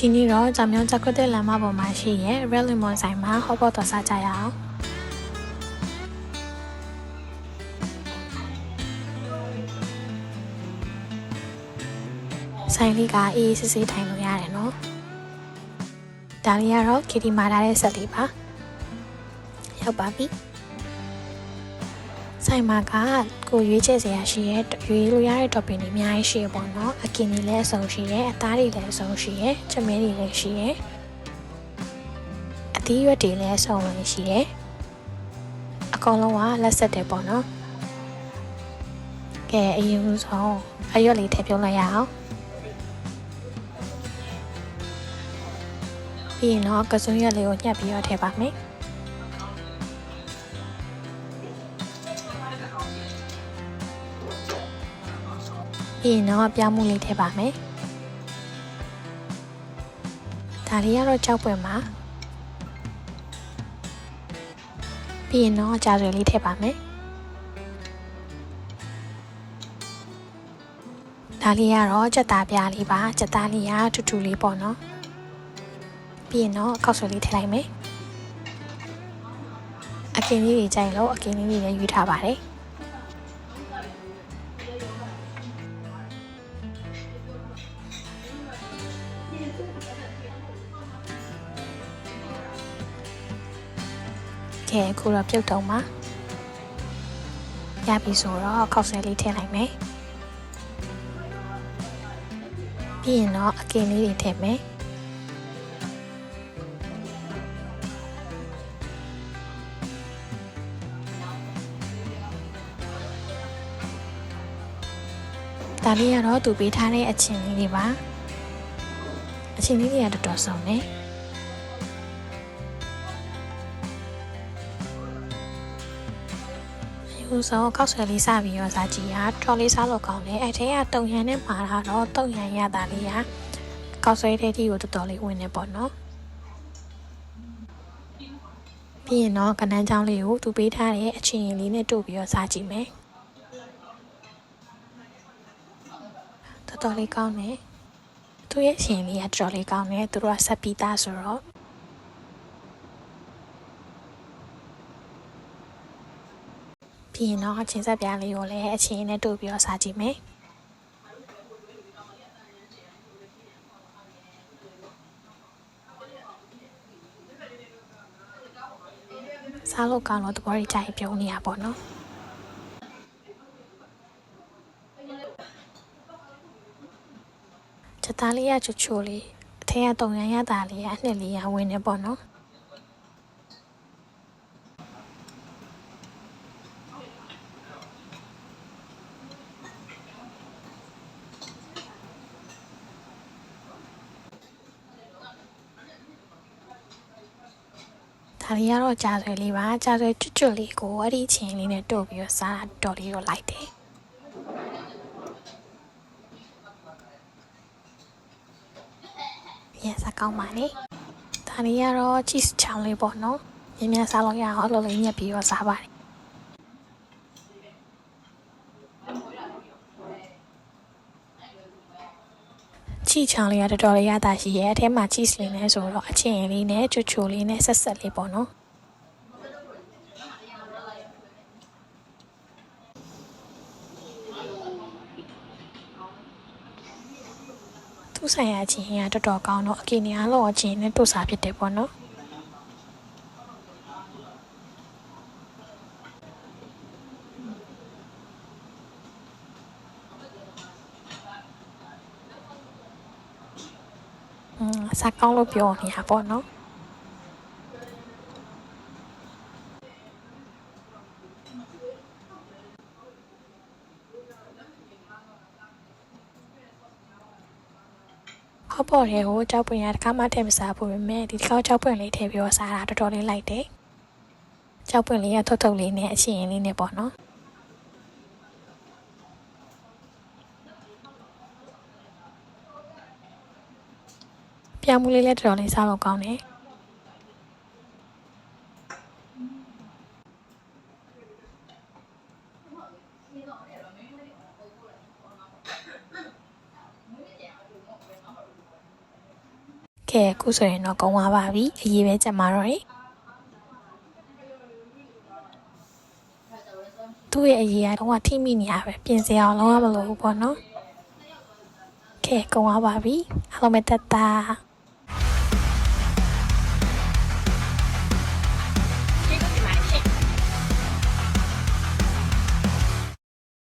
ဒီနေ့တော့ကြောင်မြောင်းချက်ခွတ်တဲ့လမ်းမပေါ်မှာရှိရဲ့ Red Lemon ဆိုင်မှာဟောပေါ်တော်စားကြရအောင်ဆိုင်လေးကအေးအေးဆေးဆေးထိုင်လို့ရတယ်နော်ဒါလေးကတော့ခီတီမာထားတဲ့ဆက်လေးပါရောက်ပါပြီ ဆိုင်မှာကကိုရွေးချယ်စရာရှိရဲ့ရွေးလို့ရတဲ့ topping တွေအများကြီးရှိရပေါ့နော်အကင်တွေလည်းအစုံရှိရဲ့အသားတွေလည်းအစုံရှိရဲ့ချမဲတွေလည်းရှိရဲ့အသီးရွက်တွေလည်းအစုံလည်းရှိရဲ့အကောင်လုံးကလက်ဆက်တယ်ပေါ့နော်ကဲအရင်ဆုံးအရွက်လေးထည့်ပြုံးလိုက်ရအောင်ပြီးရင်တော့ကစွန်းရွက်လေးကိုညှက်ပြီးတော့ထည့်ပါမယ် ပြီးရင်တော့ပြောင်းမှုလေးထည့်ပါမယ်ဒါလေးကတော့ကြောက်ပွင့်ပါပြီးရင်တော့ကြာဆွေလေးထည့်ပါမယ်ဒါလေးကတော့ကြက်သားပြားလေးပါကြက်သားလေးကထူထူလေးပေါ့နော်ပြီးရင်တော့ခောက်ဆွေလေးထည့်လိုက်မယ်အကင်လေးတွေကြိုက်လို့အကင်လေးတွေလည်းယူထားပါတယ် ကဲအခုတော့ပြုတ်တော့မှာရပြီဆိုတော့ခောက်ဆွဲလေးထည့်လိုက်မယ်ပြီးရင်တော့အကင်လေးတွေထည့်မယ်ဒါလေးကတော့သူပေးထားတဲ့အချင်းလေးတွေပါအချင်းလေးတွေကတော်တော်စုံနေယူ ဆောင်ကောက်ဆွဲလေးစပြီးတော့စားကြည့်ရတော်လေးစားလို့ကောင်းတယ်အဲ့ထဲကတုံရံနဲ့မှာတာတော့တုံရံရတာလေးကကောက်ဆွဲတဲ့တီကိုတော်တော်လေးဝင်နေပေါ့နော်ပြီးရင်တော့ကနန်းချောင်းလေးကိုသူပေးထားတဲ့အချင်းရင်လေးနဲ့တို့ပြီးတော့စားကြည့်မယ်တော်တော်လေးကောင်းတယ်သူရဲ့ရှင်လေးကတော်တော်လေးကောင်းတယ်သူတို့ကဆက်ပြီးသားဆိုတော့ ပြီးရင်တော့ချင်းဆက်ပြားလေးကိုလည်းအချင်းနဲ့တို့ပြီးတော့စားကြည့်မယ်စားလို့ကောင်းတော့တဘောကြီးကြိုက်ပြုံးနေရပေါ့နော်ချက်သားလေးရချူချူလေးအထက်ကတုံရန်ရတာလေးရအနှစ်လေးရဝင်နေပေါ့နော် ဒါလေးကတော့ကြာဆွဲလေးပါကြာဆွဲကျွတ်ကျွတ်လေးကိုအဲ့ဒီချင်းလေးနဲ့တို့ပြီးတော့စားတာတော်လေးတော့လိုက်တယ်ရစကောင်းပါလေဒါလေးကတော့ cheese ချောင်းလေးပေါ့နော်မြင်မြန်စားလို့ရအောင်အဲ့လိုလေးညက်ပြီးတော့စားပါတယ် ချီချောင်းလေးကတော်တော်လေးရတာရှိရဲ့အထဲမှာ cheese လေးနဲ့ဆိုတော့အချင်းလေးနဲ့ချူချူလေးနဲ့ဆက်ဆက်လေးပေါ့နော်သူ့ဆိုင်ရာချင်းကတော်တော်ကောင်းတော့အကင်နေအားလို့အချင်းနဲ့တို့စားဖြစ်တယ်ပေါ့နော် อืมစားကောင်းလို့ပြောနေတာပေါ့နော်ဟောပေါ်တယ်ဟိုကြောက်ပွင့်ရတခါမှထည့်မစားဘူးပဲမဲ့ဒီတစ်ခါကြောက်ပွင့်လေးထည့်ပြီးတော့စားတာတော်တော်လေးလိုက်တယ်ကြောက်ပွင့်လေးကထုတ်ထုတ်လေးနဲ့အချင်းရင်လေးနဲ့ပေါ့နော် ပြောင်းမှုလေးလည်းတော်တော်လေးစားလို့ကောင်းတယ်ကဲအခုဆိုရင်တော့ကုန်းသွားပါပြီအရေးပဲကြက်မှာတော့လေသူ့ရဲ့အရေးကတော့ထိမိနေရပဲပြင်စရာအောင်လုံးဝမလိုဘူးပေါ့နော်ကဲကုန်းသွားပါပြီအားလုံးပဲတက်တာ